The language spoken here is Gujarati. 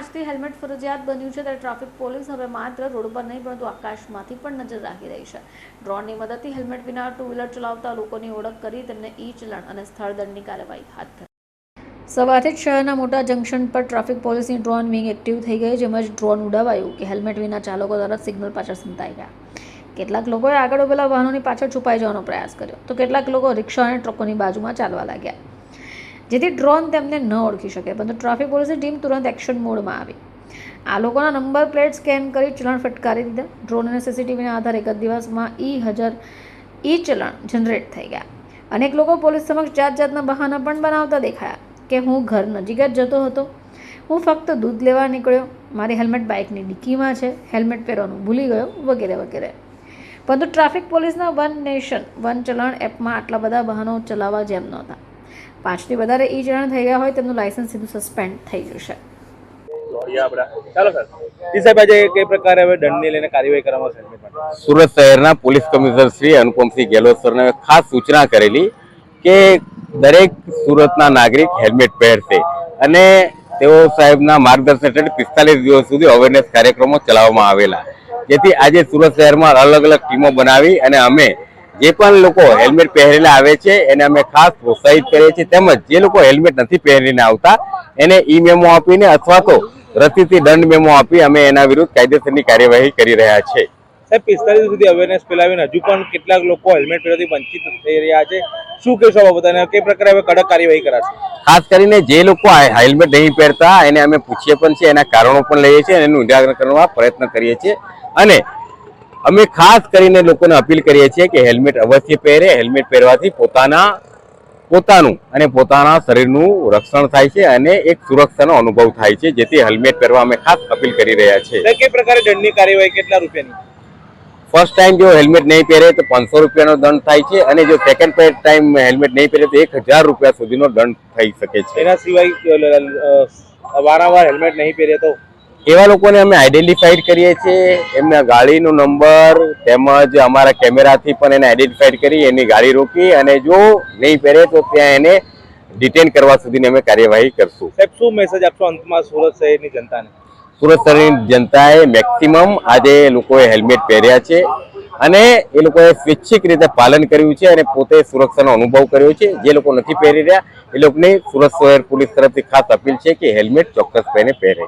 આજથી હેલ્મેટ ફરજિયાત બન્યું છે, ત્યારે ટ્રાફિક પોલીસ હવે માત્ર રોડ પર નહીં, પરંતુ આકાશમાંથી પણ નજર રાખી રહી છે. ડ્રોનની મદદથી હેલ્મેટ વિના ટુ વ્હીલર ચલાવતા લોકોની ઓળખ કરી તેમને ઈ ચલણ અને સ્થળ દંડની કાર્યવાહી હાથ ધરી. સવારથી જ શહેરના મોટા જંકશન પર ટ્રાફિક પોલીસની ડ્રોન વિંગ એક્ટિવ થઈ ગઈ, જેમાં જ ડ્રોન ઉડાવાયું કે હેલ્મેટ વિના ચાલકો તરત સિગ્નલ પાછળ સંતાઈ ગયા. કેટલાક લોકોએ આગળ ઉભેલા વાહનોની પાછળ છુપાઈ જવાનો પ્રયાસ કર્યો. તો કેટલાક લોકો રિક્ષા અને ટ્રકોની બાજુમાં ચાલવા લાગ્યા. જેથી ડ્રોન તેમને ન ઓળખી શકે. પરંતુ ટ્રાફિક પોલીસની ટીમ તુરંત એક્શન મોડમાં આવી. આ લોકોના નંબર પ્લેટ સ્કેન કરી ચલણ ફટકારી દીધા. ડ્રોન અને સીસીટીવીના આધારે એક જ દિવસમાં ઈ હજાર, ઈ ચલણ જનરેટ થઈ ગયા. અનેક લોકો પોલીસ સમક્ષ જાત જાતના બહાના પણ બનાવતા દેખાયા કે હું ઘર નજીક જ જતો હતો. હું ફક્ત દૂધ લેવા નીકળ્યો. મારી હેલ્મેટ બાઇકની ડિક્કીમાં છે. હેલ્મેટ પહેરવાનું ભૂલી ગયો વગેરે વગેરે. પરંતુ ટ્રાફિક પોલીસના વન નેશન, વન ચલણ એપમાં આટલા બધા વાહનો ચલાવવા જેમ નહોતા. પાંચથી વધારે ઈ જણ થઈ ગયા હોય તેમનું લાયસન્સ સીધું સસ્પેન્ડ થઈ જશે. ચાલો સર. સાહેબ આજે કઈ પ્રકારે હવે દંડને લઈને કાર્યવાહી કરવામાં આવશે સુરત શહેરના પોલીસ કમિશનર શ્રી અનુપમસિંહ ગેહલોત સરને ખાસ સૂચના કરેલી કે દરેક સુરતના નાગરિક હેલ્મેટ પહેરશે અને તેઓ સાહેબના માર્ગદર્શન હેઠળ પિસ્તાલીસ દિવસ સુધી અવેરનેસ કાર્યક્રમો ચલાવવામાં આવેલા. જેથી આજે સુરત શહેરમાં અલગ અલગ ટીમો બનાવી અને અમે જે પણ લોકો હેલ્મેટ પહેરેલા આવે છે એને અમે ખાસ પ્રોત્સાહિત કરીએ છીએ. તેમજ જે લોકો હેલ્મેટ નથી પહેરીને આવતા એને ઈ મેમો આપીને અથવા તો રસીથી દંડ મેમો આપી અમે એના વિરુદ્ધ કાયદેસરની કાર્યવાહી કરી રહ્યા છે. સાહેબ પિસ્તાલીસ સુધી અવેરનેસ ફેલાવીને હજુ પણ કેટલાક લોકો હેલ્મેટ પહેરવાથી વંચિત થઈ રહ્યા છે. શું કહેશો આ અને કઈ પ્રકારે હવે કડક કાર્યવાહી કરાશે? ખાસ કરીને જે લોકો હેલ્મેટ નહીં પહેરતા એને અમે પૂછીએ પણ છીએ એના કારણો પણ લઈએ છીએ અને એનું નિરાકરણ કરવા પ્રયત્ન કરીએ છીએ. અને અમે ખાસ કરીને લોકોને અપીલ કરીએ છીએ કે હેલ્મેટ અવશ્ય પહેરે. હેલ્મેટ પહેરવાથી પોતાના પોતાનું અને પોતાના શરીરનું રક્ષણ થાય છે અને એક સુરક્ષાનો અનુભવ થાય છે જેથી હેલ્મેટ પહેરવા અમે ખાસ અપીલ કરી રહ્યા છીએ. કઈ પ્રકારે દંડની કાર્યવાહી કેટલા રૂપિયાની? ફર્સ્ટ ટાઈમ જો હેલ્મેટ નહીં પહેરે તો પાંચસો રૂપિયાનો દંડ થાય છે અને જો સેકન્ડ ટાઈમ હેલ્મેટ નહીં પહેરે તો એક હજાર રૂપિયા સુધીનો દંડ થઈ શકે છે. એના સિવાય વારંવાર હેલ્મેટ નહીં પહેરે તો એવા લોકોને અમે આઈડેન્ટિફાઈડ કરીએ છીએ. એમના ગાડીનો નંબર તેમજ અમારા કેમેરાથી પણ એને આઈડેન્ટિફાઈડ કરી એની ગાડી રોકી અને જો નહીં પહેરે તો ત્યાં એને ડિટેન કરવા સુધીની અમે કાર્યવાહી કરશું. સાહેબ શું મેસેજ આપશો અંતમાં સુરત શહેરની જનતાને? સુરત શહેરની જનતાએ મેક્સિમમ આજે લોકોએ હેલ્મેટ પહેર્યા છે અને એ લોકોએ સ્વૈચ્છિક રીતે પાલન કર્યું છે અને પોતે સુરક્ષાનો અનુભવ કર્યો છે. જે લોકો નથી પહેરી રહ્યા એ લોકોની સુરત શહેર પોલીસ તરફથી ખાસ અપીલ છે કે હેલ્મેટ પહેરે પહેરે.